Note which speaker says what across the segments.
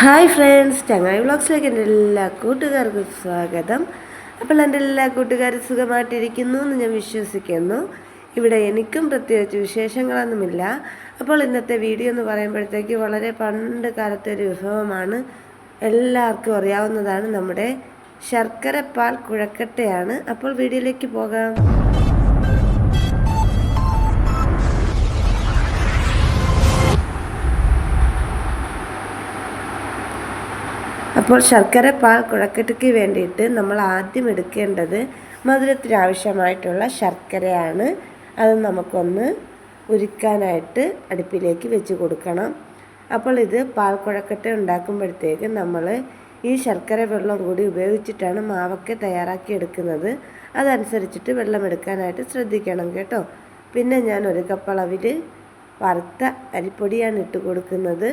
Speaker 1: Hi friends ചങ്ങായി വ്ളോഗ്സിലേക്ക് എന്റെ എല്ലാ കൂട്ടുകാർക്കും സ്വാഗതം. അപ്പോൾ എന്റെ എല്ലാ കൂട്ടുകാരും സുഖമായിട്ടിരിക്കുന്നു എന്ന് ഞാൻ വിശ്വസിക്കുന്നു. ഇവിടെ എനിക്കും പ്രത്യേകിച്ച് വിശേഷങ്ങളൊന്നുമില്ല. അപ്പോൾ ഇന്നത്തെ വീഡിയോ എന്ന് പറയുമ്പോഴത്തേക്ക് വളരെ പണ്ട് കാലത്തെ ഒരു വിഭവമാണ് എല്ലാവർക്കും അറിയാവുന്നതാണ് നമ്മുടെ ശർക്കര പാൽ കുഴക്കട്ടയാണ്. അപ്പോൾ വീഡിയോയിലേക്ക് പോകാം. അപ്പോൾ ശർക്കര പാൽ കുഴക്കട്ടയ്ക്ക് വേണ്ടിയിട്ട് നമ്മൾ ആദ്യം എടുക്കേണ്ടത് മധുരത്തിന് ആവശ്യമായിട്ടുള്ള ശർക്കരയാണ്. അത് നമുക്കൊന്ന് ഉരുക്കാനായിട്ട് അടുപ്പിലേക്ക് വെച്ച് കൊടുക്കണം. അപ്പോൾ ഇത് പാൽ കുഴക്കട്ട ഉണ്ടാക്കുമ്പോഴത്തേക്ക് നമ്മൾ ഈ ശർക്കര വെള്ളം കൂടി ഉപയോഗിച്ചിട്ടാണ് മാവൊക്കെ തയ്യാറാക്കി എടുക്കുന്നത്. അതനുസരിച്ചിട്ട് വെള്ളം എടുക്കാനായിട്ട് ശ്രദ്ധിക്കണം കേട്ടോ. പിന്നെ ഞാൻ ഒരു കപ്പളവിൽ വറുത്ത അരിപ്പൊടിയാണ് ഇട്ട് കൊടുക്കുന്നത്.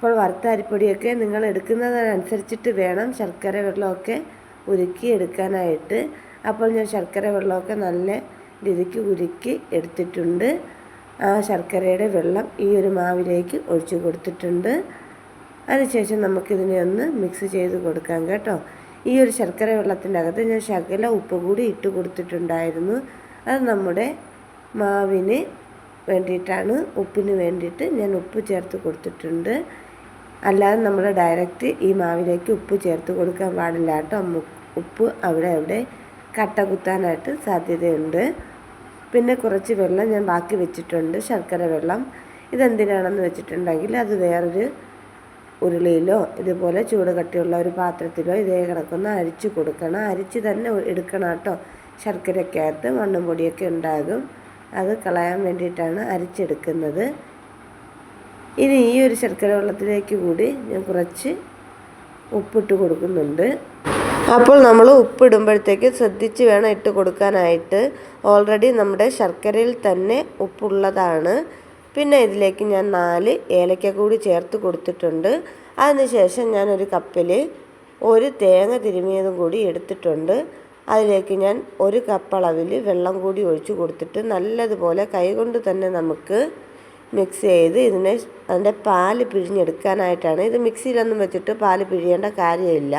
Speaker 1: അപ്പോൾ വറുത്ത അരിപ്പൊടിയൊക്കെ നിങ്ങൾ എടുക്കുന്നതിനനുസരിച്ചിട്ട് വേണം ശർക്കര വെള്ളമൊക്കെ ഉരുക്കി എടുക്കാനായിട്ട്. അപ്പോൾ ഞാൻ ശർക്കര വെള്ളമൊക്കെ നല്ല രീതിക്ക് ഉരുക്കി എടുത്തിട്ടുണ്ട്. ആ ശർക്കരയുടെ വെള്ളം ഈ ഒരു മാവിലേക്ക് ഒഴിച്ചു കൊടുത്തിട്ടുണ്ട്. അതിനുശേഷം നമുക്കിതിനെ ഒന്ന് മിക്സ് ചെയ്ത് കൊടുക്കാം കേട്ടോ. ഈ ഒരു ശർക്കര വെള്ളത്തിന്റെ അകത്ത് ഞാൻ ശകല ഉപ്പ് കൂടി ഇട്ട് കൊടുത്തിട്ടുണ്ടായിരുന്നു. അത് നമ്മുടെ മാവിന് വേണ്ടിയിട്ടാണ് ഉപ്പിന് വേണ്ടിയിട്ട് ഞാൻ ഉപ്പ് ചേർത്ത് കൊടുത്തിട്ടുണ്ട്. അല്ലാതെ നമ്മൾ ഡയറക്റ്റ് ഈ മാവിലേക്ക് ഉപ്പ് ചേർത്ത് കൊടുക്കാൻ പാടില്ല കേട്ടോ. ഉപ്പ് അവിടെ അവിടെ കട്ട കുത്താനായിട്ട് സാധ്യതയുണ്ട്. പിന്നെ കുറച്ച് വെള്ളം ഞാൻ ബാക്കി വെച്ചിട്ടുണ്ട്. ശർക്കര വെള്ളം. ഇതെന്തിനാണെന്ന് വെച്ചിട്ടുണ്ടെങ്കിൽ അത് വേറൊരു ഉരുളിയിലോ ഇതുപോലെ ചൂട് കട്ടിയുള്ള ഒരു പാത്രത്തിലോ ഇതേ കിടക്കുന്ന അരിച്ചു കൊടുക്കണം. അരിച്ച് തന്നെ എടുക്കണം കേട്ടോ. ശർക്കരക്കകത്ത് മണ്ണും പൊടിയൊക്കെ ഉണ്ടാകും. അത് കളയാൻ വേണ്ടിയിട്ടാണ് അരിച്ചെടുക്കുന്നത്. ഇനി ഈ ഒരു ശർക്കര വെള്ളത്തിലേക്ക് കൂടി ഞാൻ കുറച്ച് ഉപ്പിട്ട് കൊടുക്കുന്നുണ്ട്. അപ്പോൾ നമ്മൾ ഉപ്പിടുമ്പോഴത്തേക്ക് ശ്രദ്ധിച്ച് വേണം ഇട്ട് കൊടുക്കാനായിട്ട്. ഓൾറെഡി നമ്മുടെ ശർക്കരയിൽ തന്നെ ഉപ്പുള്ളതാണ്. പിന്നെ ഇതിലേക്ക് ഞാൻ നാല് ഏലക്ക കൂടി ചേർത്ത് കൊടുത്തിട്ടുണ്ട്. അതിനുശേഷം ഞാൻ ഒരു കപ്പിൽ ഒരു തേങ്ങ തിരുമിയതും കൂടി എടുത്തിട്ടുണ്ട്. അതിലേക്ക് ഞാൻ ഒരു കപ്പളവിൽ വെള്ളം കൂടി ഒഴിച്ചു കൊടുത്തിട്ട് നല്ലതുപോലെ കൈകൊണ്ട് തന്നെ നമുക്ക് മിക്സ് ചെയ്ത് ഇതിനെ അതിന്റെ പാൽ പിഴിഞ്ഞെടുക്കാനായിട്ടാണ്. ഇത് മിക്സിയിലൊന്നും വെച്ചിട്ട് പാൽ പിഴിയേണ്ട കാര്യമില്ല.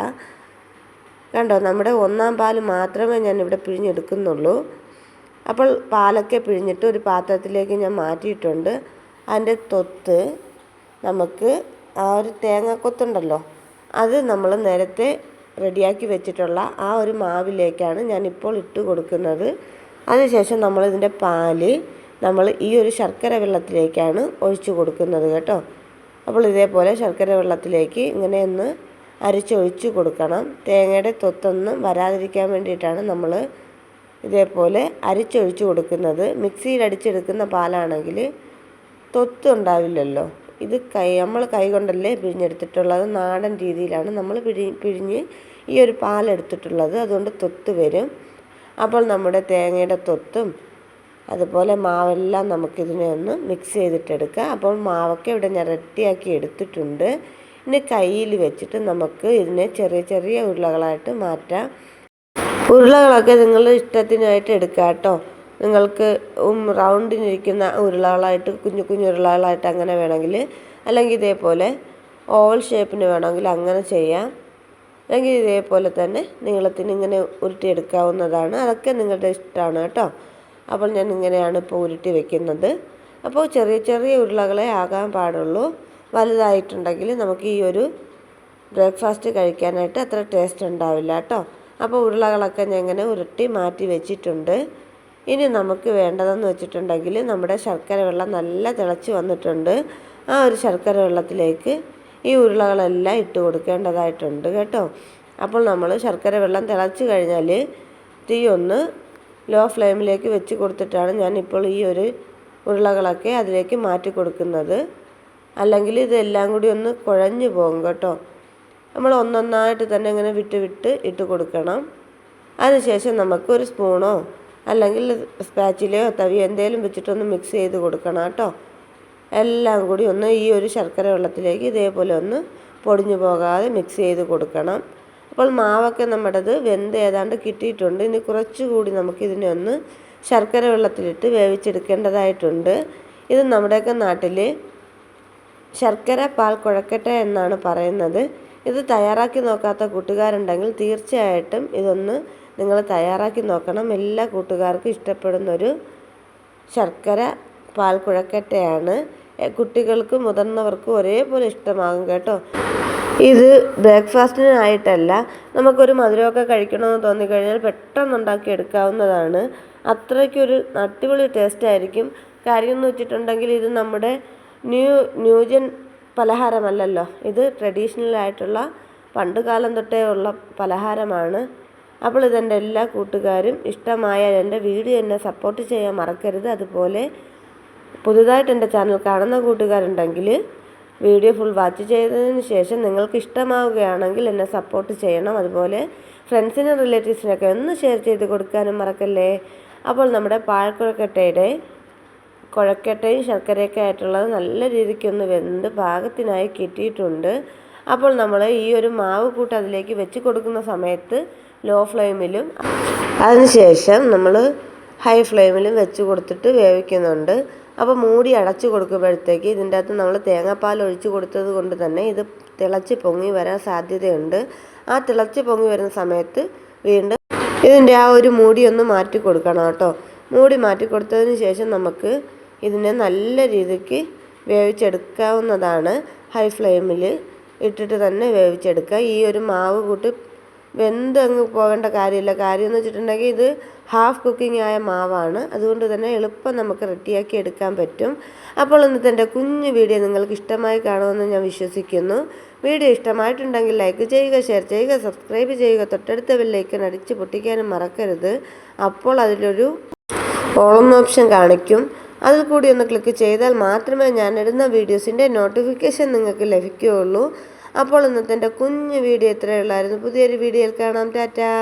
Speaker 1: കണ്ടോ? നമ്മുടെ ഒന്നാം പാൽ മാത്രമേ ഞാൻ ഇവിടെ പിഴിഞ്ഞെടുക്കുന്നുള്ളൂ. അപ്പോൾ പാലൊക്കെ പിഴിഞ്ഞിട്ട് ഒരു പാത്രത്തിലേക്ക് ഞാൻ മാറ്റിയിട്ടുണ്ട്. അതിന്റെ തൊത്ത് നമുക്ക് ആ ഒരു തേങ്ങാക്കൊത്തുണ്ടല്ലോ അത് നമ്മൾ നേരത്തെ റെഡിയാക്കി വെച്ചിട്ടുള്ള ആ ഒരു മാവിലേക്കാണ് ഞാനിപ്പോൾ ഇട്ട് കൊടുക്കുന്നത്. അതിനുശേഷം നമ്മളിതിന്റെ പാൽ നമ്മൾ ഈ ഒരു ശർക്കര വെള്ളത്തിലേക്കാണ് ഒഴിച്ചു കൊടുക്കുന്നത് കേട്ടോ. അപ്പോൾ ഇതേപോലെ ശർക്കര വെള്ളത്തിലേക്ക് ഇങ്ങനെ ഒന്ന് അരിച്ചൊഴിച്ചു കൊടുക്കണം. തേങ്ങയുടെ തൊത്തൊന്നും വരാതിരിക്കാൻ വേണ്ടിയിട്ടാണ് നമ്മൾ ഇതേപോലെ അരിച്ചൊഴിച്ചു കൊടുക്കുന്നത്. മിക്സിയിൽ അടിച്ചെടുക്കുന്ന പാലാണെങ്കിൽ തൊത്ത് ഉണ്ടാവില്ലല്ലോ. ഇത് കൈ നമ്മൾ കൈ കൊണ്ടല്ലേ പിഴിഞ്ഞെടുത്തിട്ടുള്ളത്. നാടൻ രീതിയിലാണ് നമ്മൾ പിഴി പിഴിഞ്ഞ് ഈ ഒരു പാലെടുത്തിട്ടുള്ളത്. അതുകൊണ്ട് തൊത്ത് വരും. അപ്പോൾ നമ്മുടെ തേങ്ങയുടെ തൊത്തും അതുപോലെ മാവെല്ലാം നമുക്കിതിനെ ഒന്ന് മിക്സ് ചെയ്തിട്ടെടുക്കാം. അപ്പോൾ മാവൊക്കെ ഇവിടെ ഞാൻ റെഡിയാക്കി എടുത്തിട്ടുണ്ട്. ഇനി കയ്യിൽ വെച്ചിട്ട് നമുക്ക് ഇതിനെ ചെറിയ ചെറിയ ഉരുളകളായിട്ട് മാറ്റാം. ഉരുളകളൊക്കെ നിങ്ങൾ ഇഷ്ടത്തിനായിട്ട് എടുക്കാം കേട്ടോ. നിങ്ങൾക്ക് റൗണ്ടിനിരിക്കുന്ന ഉരുളകളായിട്ട് കുഞ്ഞു കുഞ്ഞു ഉരുളകളായിട്ട് അങ്ങനെ വേണമെങ്കിൽ അല്ലെങ്കിൽ ഇതേപോലെ ഓവൽ ഷേപ്പിന് വേണമെങ്കിൽ അങ്ങനെ ചെയ്യാം. അല്ലെങ്കിൽ ഇതേപോലെ തന്നെ നീളത്തിന് ഇങ്ങനെ ഉരുട്ടിയെടുക്കാവുന്നതാണ്. അതൊക്കെ നിങ്ങളുടെ ഇഷ്ടമാണ് കേട്ടോ. അപ്പോൾ ഞാൻ ഇങ്ങനെയാണ് ഇപ്പോൾ ഉരുട്ടി വെക്കുന്നത്. അപ്പോൾ ചെറിയ ചെറിയ ഉരുളകളെ ആകാൻ പാടുള്ളൂ. വലുതായിട്ടുണ്ടെങ്കിൽ നമുക്ക് ഈ ഒരു ബ്രേക്ക്ഫാസ്റ്റ് കഴിക്കാനായിട്ട് അത്ര ടേസ്റ്റ് ഉണ്ടാവില്ല കേട്ടോ. അപ്പോൾ ഉരുളകളൊക്കെ ഞാൻ ഇങ്ങനെ ഉരുട്ടി മാറ്റി വെച്ചിട്ടുണ്ട്. ഇനി നമുക്ക് വേണ്ടതെന്ന് വെച്ചിട്ടുണ്ടെങ്കിൽ നമ്മുടെ ശർക്കര വെള്ളം നല്ല തിളച്ച് വന്നിട്ടുണ്ട്. ആ ഒരു ശർക്കര വെള്ളത്തിലേക്ക് ഈ ഉരുളകളെല്ലാം ഇട്ട് കൊടുക്കേണ്ടതായിട്ടുണ്ട് കേട്ടോ. അപ്പോൾ നമ്മൾ ശർക്കര വെള്ളം തിളച്ച് കഴിഞ്ഞാൽ തീ ഒന്ന് ലോ ഫ്ലെയിമിലേക്ക് വെച്ച് കൊടുത്തിട്ടാണ് ഞാനിപ്പോൾ ഈ ഒരു ഉരുളകളൊക്കെ അതിലേക്ക് മാറ്റി കൊടുക്കുന്നത്. അല്ലെങ്കിൽ ഇതെല്ലാം കൂടി ഒന്ന് കുഴഞ്ഞു പോകും കേട്ടോ. നമ്മൾ ഒന്നൊന്നായിട്ട് തന്നെ ഇങ്ങനെ വിട്ട് വിട്ട് ഇട്ട് കൊടുക്കണം. അതിനുശേഷം നമുക്ക് ഒരു സ്പൂണോ അല്ലെങ്കിൽ സ്പാച്ചിലയോ തവിയോ എന്തെങ്കിലും വെച്ചിട്ടൊന്ന് മിക്സ് ചെയ്ത് കൊടുക്കണം കേട്ടോ. എല്ലാം കൂടി ഒന്ന് ഈ ഒരു ശർക്കര വെള്ളത്തിലേക്ക് ഇതേപോലെ ഒന്ന് പൊടിഞ്ഞു പോകാതെ മിക്സ് ചെയ്ത് കൊടുക്കണം. അപ്പോൾ മാവൊക്കെ നമ്മുടേത് വെന്ത് ഏതാണ്ട് കിട്ടിയിട്ടുണ്ട്. ഇനി കുറച്ചുകൂടി നമുക്കിതിനെ ഒന്ന് ശർക്കര വെള്ളത്തിലിട്ട് വേവിച്ചെടുക്കേണ്ടതായിട്ടുണ്ട്. ഇത് നമ്മുടെയൊക്കെ നാട്ടിൽ ശർക്കര പാൽ കുഴക്കട്ടെ എന്നാണ് പറയുന്നത്. ഇത് തയ്യാറാക്കി നോക്കാത്ത കൂട്ടുകാരുണ്ടെങ്കിൽ തീർച്ചയായിട്ടും ഇതൊന്ന് നിങ്ങൾ തയ്യാറാക്കി നോക്കണം. എല്ലാ കൂട്ടുകാർക്കും ഇഷ്ടപ്പെടുന്നൊരു ശർക്കര പാൽ കുഴക്കട്ടയാണ്. കുട്ടികൾക്കും മുതിർന്നവർക്കും ഒരേപോലെ ഇഷ്ടമാകും കേട്ടോ. ഇത് ബ്രേക്ക്ഫാസ്റ്റിനായിട്ടല്ല നമുക്കൊരു മധുരമൊക്കെ കഴിക്കണമെന്ന് തോന്നിക്കഴിഞ്ഞാൽ പെട്ടെന്ന് ഉണ്ടാക്കി എടുക്കാവുന്നതാണ്. അത്രയ്ക്കൊരു അടിപൊളി ടേസ്റ്റ് ആയിരിക്കും കാര്യം എന്ന് വെച്ചിട്ടുണ്ടെങ്കിൽ ഇത് നമ്മുടെ ന്യൂ ന്യൂജൻ പലഹാരമല്ലല്ലോ. ഇത് ട്രഡീഷണൽ ആയിട്ടുള്ള പണ്ട് കാലം തൊട്ടേ ഉള്ള പലഹാരമാണ്. അപ്പോൾ ഇതെന്റെ എല്ലാ കൂട്ടുകാരും ഇഷ്ടമായ എന്റെ വീഡിയോ എന്നെ സപ്പോർട്ട് ചെയ്യാൻ മറക്കരുത്. അതുപോലെ പുതുതായിട്ട് എന്റെ ചാനൽ കാണുന്ന കൂട്ടുകാരുണ്ടെങ്കിൽ വീഡിയോ ഫുൾ വാച്ച് ചെയ്തതിന് ശേഷം നിങ്ങൾക്ക് ഇഷ്ടമാവുകയാണെങ്കിൽ എന്നെ സപ്പോർട്ട് ചെയ്യണം. അതുപോലെ ഫ്രണ്ട്സിനും റിലേറ്റീവ്സിനൊക്കെ ഒന്ന് ഷെയർ ചെയ്ത് കൊടുക്കാനും മറക്കല്ലേ? അപ്പോൾ നമ്മുടെ പാഴക്കുഴക്കട്ടയുടെ കുഴക്കട്ടയും ശർക്കരയൊക്കെ ആയിട്ടുള്ളത് നല്ല രീതിക്കൊന്ന് വെന്ത് പാകത്തിനായി കിട്ടിയിട്ടുണ്ട്. അപ്പോൾ നമ്മൾ ഈ ഒരു മാവ് കൂട്ട് അതിലേക്ക് വെച്ച് കൊടുക്കുന്ന സമയത്ത് ലോ ഫ്ലെയിമിലും അതിനുശേഷം നമ്മൾ ഹൈ ഫ്ലെയിമിലും വെച്ച് കൊടുത്തിട്ട് വേവിക്കുന്നുണ്ട്. അപ്പോൾ മൂടി അടച്ചു കൊടുക്കുമ്പോഴത്തേക്ക് ഇതിന്റെ അകത്ത് നമ്മൾ തേങ്ങാപ്പാൽ ഒഴിച്ചു കൊടുത്തത് കൊണ്ട് തന്നെ ഇത് തിളച്ച് പൊങ്ങി വരാൻ സാധ്യതയുണ്ട്. ആ തിളച്ച് പൊങ്ങി വരുന്ന സമയത്ത് വീണ്ടും ഇതിന്റെ ആ ഒരു മൂടി ഒന്ന് മാറ്റി കൊടുക്കണം കേട്ടോ. മൂടി മാറ്റി കൊടുത്തതിന് ശേഷം നമുക്ക് ഇതിനെ നല്ല രീതിക്ക് വേവിച്ചെടുക്കാവുന്നതാണ്. ഹൈ ഫ്ലെയിമിൽ ഇട്ടിട്ട് തന്നെ വേവിച്ചെടുക്കുക. ഈ ഒരു മാവ് കൂട്ട് വെന്തങ്ങ് പോകേണ്ട കാര്യമില്ല. കാര്യം എന്ന് വെച്ചിട്ടുണ്ടെങ്കിൽ ഇത് ഹാഫ് കുക്കിംഗ് ആയ മാവാണ്. അതുകൊണ്ട് തന്നെ എളുപ്പം നമുക്ക് റെഡിയാക്കി എടുക്കാൻ പറ്റും. അപ്പോൾ ഇന്നത്തെ എന്റെ കുഞ്ഞു വീഡിയോ നിങ്ങൾക്ക് ഇഷ്ടമായി കാണുമെന്ന് ഞാൻ വിശ്വസിക്കുന്നു. വീഡിയോ ഇഷ്ടമായിട്ടുണ്ടെങ്കിൽ ലൈക്ക് ചെയ്യുക ഷെയർ ചെയ്യുക സബ്സ്ക്രൈബ് ചെയ്യുക തൊട്ടടുത്ത ബെല്ലൈക്കൺ അടിച്ച് പൊട്ടിക്കാനും മറക്കരുത്. അപ്പോൾ അതിലൊരു ഓളം ഓപ്ഷൻ കാണിക്കും. അതിൽ കൂടി ഒന്ന് ക്ലിക്ക് ചെയ്താൽ മാത്രമേ ഞാൻ ഇടുന്ന വീഡിയോസിന്റെ നോട്ടിഫിക്കേഷൻ നിങ്ങൾക്ക് ലഭിക്കുകയുള്ളൂ. അപ്പോൾ ഇന്നത്തെ എന്റെ കുഞ്ഞു വീഡിയോ എത്രയുള്ളായിരുന്നു പുതിയൊരു വീഡിയോയിൽ കാണാം. ടാറ്റാ.